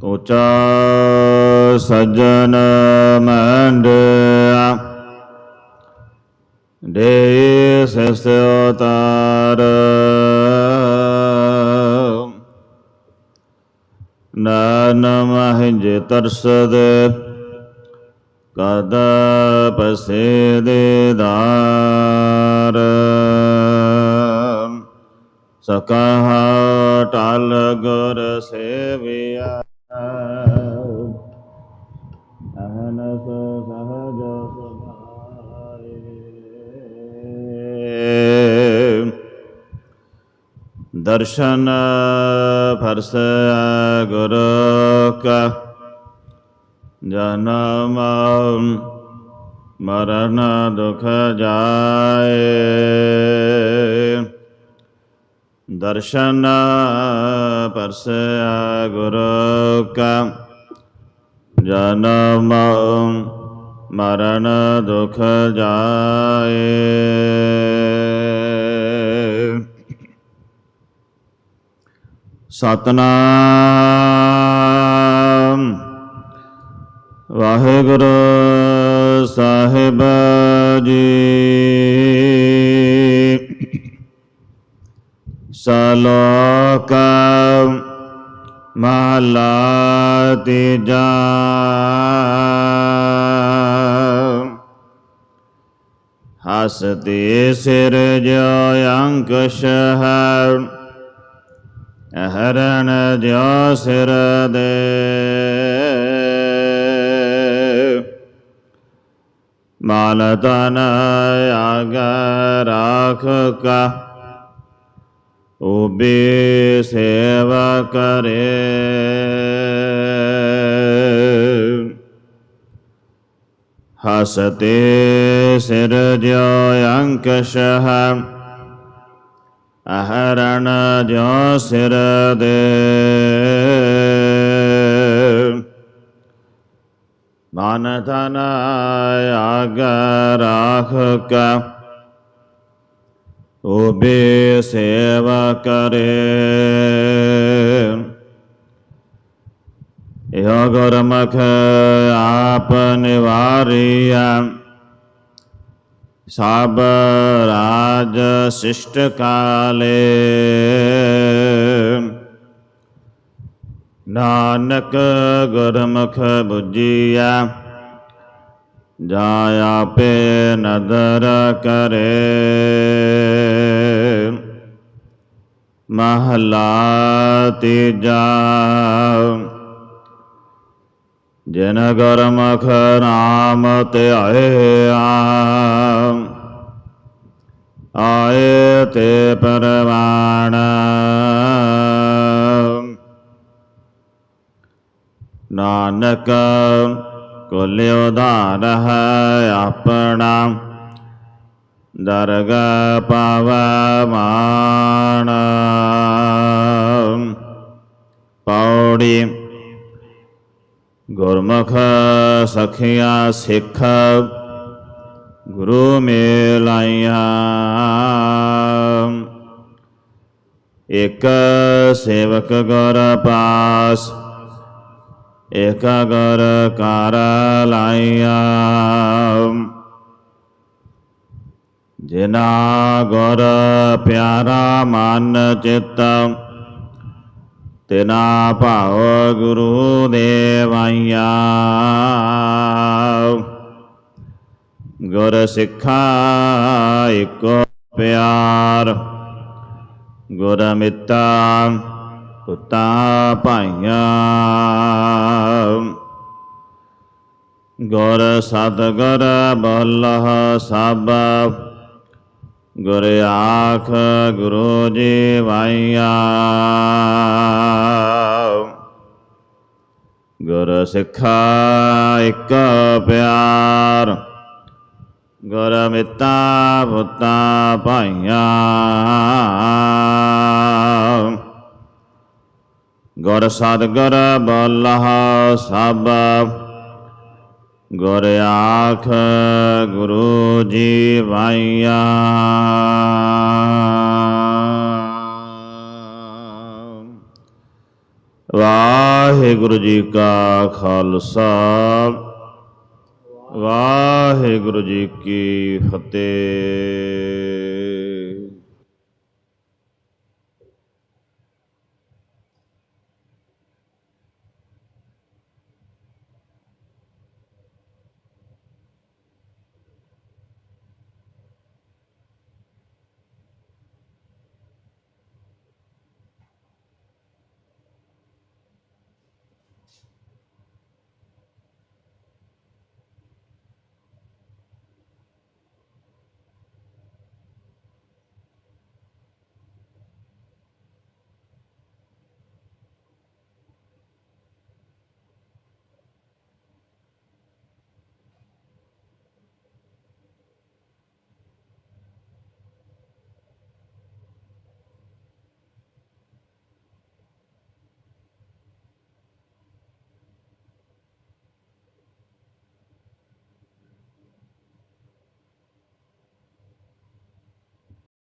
ਤੋਚਾ ਸਜਨ ਮੰਡਿਆ ਦੇ ਸਸ ਅਵਤਾਰ ਨਾਨ ਮਹਿ ਤਰਸਦ ਕਦ ਪਸੇ ਦੇ ਦਾਰ ਸਕਹ ਟਲ ਗੁਰ ਸੇਵਿਆ। ਅਹਨਸ ਸਹਜ ਸੁਭਾਏ। ਦਰਸ਼ਨ ਫਰਸ ਗੁਰ ਕਾ। ਜਨਮ ਮਰਨ ਦੁਖ ਜਾਏ। ਦਰਸ਼ਨ ਪਰਸ ਗੁਰੂ ਕਾ। ਜਨਮ ਮਰਨ ਦੁਖ ਜਾਏ। ਸਤਨਾਮ। ਵਾਹਿਗੁਰੂ ਸਾਹਿਬ ਜੀ। ਸਲੋਕ ਮਹਲਾ ਤੀਜਾ ਹਸਤੇ ਸਿਰ ਜੋ ਅੰਕਸ਼ ਹੈ ਹਰਨ ਜੋ ਸਿਰ ਦੇ। ਮਾਲ ਤਨ ਆਗ ਰਾਖ ਕਾ ਉਬੇ ਸੇਵਾ ਕਰੇ। ਹਸਤੇ ਸਿਰ ਜੋ ਅੰਕਸ਼ ਹੈ, ਅਹਰਣ ਜੋ ਸਿਰ ਦੇ। ਮਨ ਤਨ ਆਗ ਰਾਖ ਕਾ ਉਬੇ ਸੇਵਾ ਕਰੇ। ਇਹ ਗੁਰਮੁਖ ਆਪ ਨਿਵਾਰਿਆ ਸਭ ਰਾਜ ਸਿਸ਼ਟ ਕਾਲੇ। ਨਾਨਕ ਗੁਰਮੁਖ 부ਜੀਆ ਜਾ ਆਪੇ ਨਦਰ ਕਰੇ। ਮਹਲਾ ਤੀਜਾ। ਜਿਨ ਗੁਰਮੁਖ ਨਾਮ ਧਿਆਇਆ ਆਏ ਤੇ ਪਰਵਾਣ। ਨਾਨਕ ਕੁਲ ਉਧਾਰ ਹੈ ਆਪਣਾ। ਦਰਗ ਪਵਮਾਨ। ਪੌੜੀ। ਗੁਰਮੁਖ ਸਖਿਆ ਸਿੱਖ। ਗੁਰੂ ਮੇਲਾਇਆ ਇਕ ਸੇਵਕ ਗੁਰ ਪਾਸ। ਇਕ ਗੁਰ ਕਰ ਲਾਇਆ ਜਿਨਾ ਗੁਰ ਪਿਆਰਾ ਮਨ ਚਿਤ ਤਿਨਾ ਭਾਵ ਗੁਰੂ ਦੇਵਾਇਆ ਗੁਰ ਸਿੱਖਾ ਇਕੋ ਪਿਆਰ, ਗੁਰ ਮਿੱਤਾ ਪੁੱਤਾ ਭਾਈਆਂ। ਗੁਰ ਸਤਗੁਰ ਬਲਹ ਸਭ। ਗੁਰ ਆਖ ਗੁਰੂ ਜੀ ਵਾਈਆ ਗੁਰ ਸਿੱਖਾ ਇੱਕ ਪਿਆਰ। ਗੁਰ ਮਿੱਤਾ ਪੁੱਤਾ ਭਾਈਆ। ਗੁਰ ਸਤਗੁਰ ਬੋਲਹ ਸਭ, ਗੁਰ ਆਖ ਗੁਰੂ ਜੀ ਵਾਇਆ ਵਾਹਿਗੁਰੂ ਜੀ ਕਾ ਖਾਲਸਾ, ਵਾਹਿਗੁਰੂ ਜੀ ਕੀ ਫਤਿਹ।